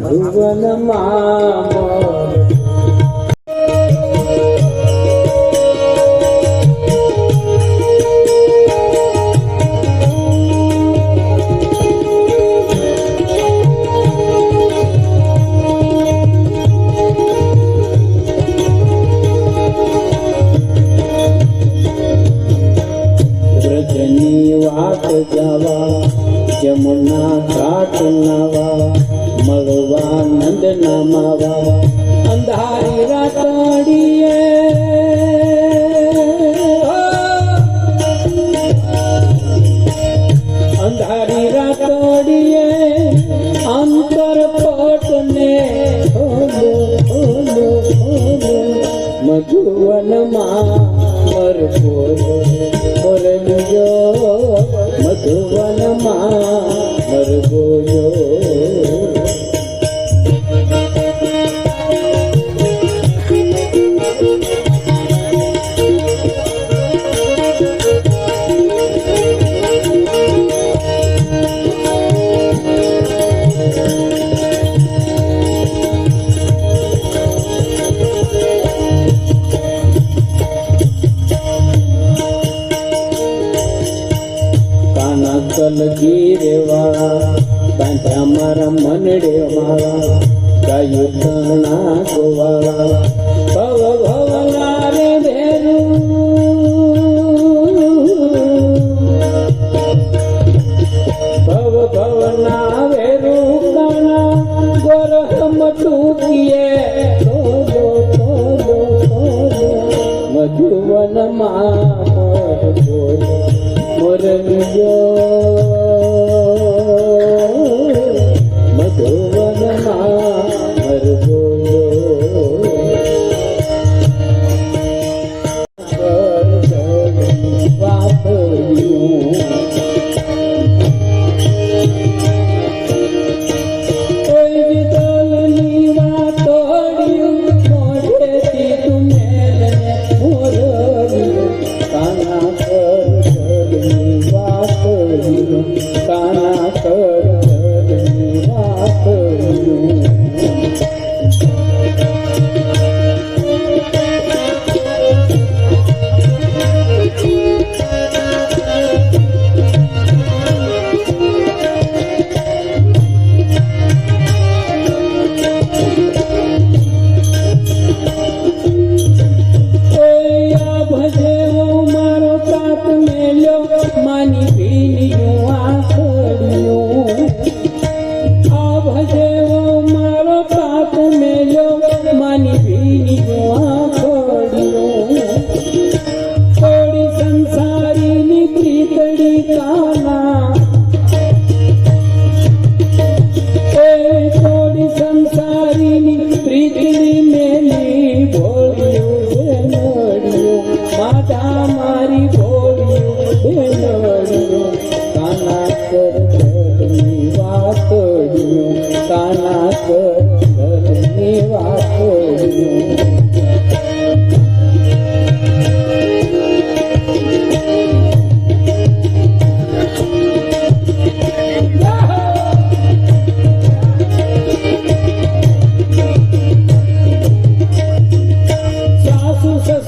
ભુવનમાં જવા જમુના ઘાટ નવા. આનંદ નમાવા અંધારી રાતડીએ અંધારી રાતડીએ અંતર પટને ખોલો ખોલો ખોલો મધુવનમાં પર ખોલો પર મધુવનમાં પર નથના ગોવાળા ભવ ભવના રે ભેરું ભવ ભવના વેરું કાણા મધુવનમાં મોર ગયો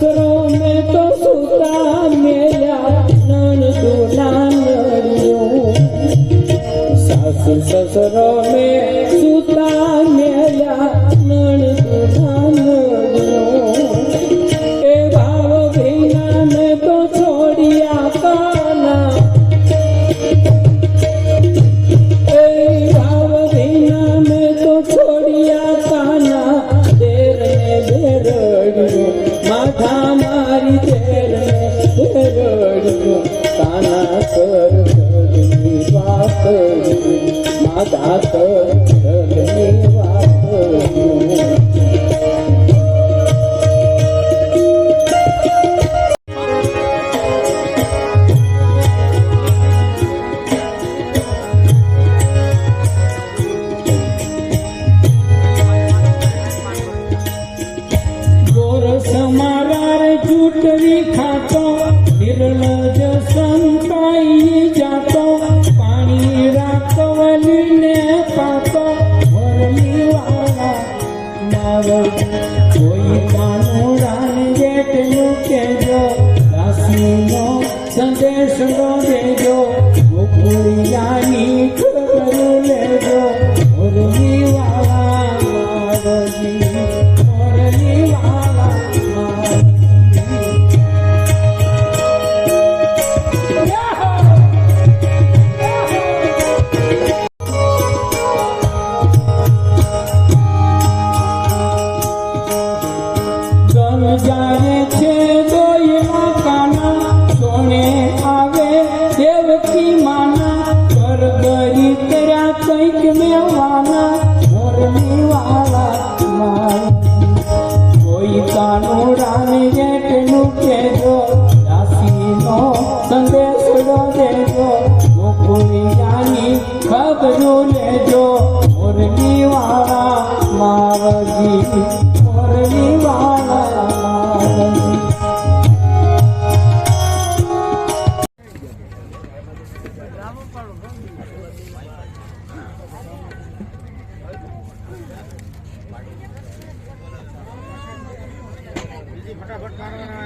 સસરો મેં તો સુતા મેળ્યા નણ વિરલ જ સંતાઈ જાતો, પાણી રાખવલી ને પાતો વરલી વાળા નાવ કોઈ કાનો રાને જેટલું કેજો દાસીનો સંદેશ નો દેજો. ગોકુળિયાની ખબર ಬಟ್ ಮಾಡೋಣ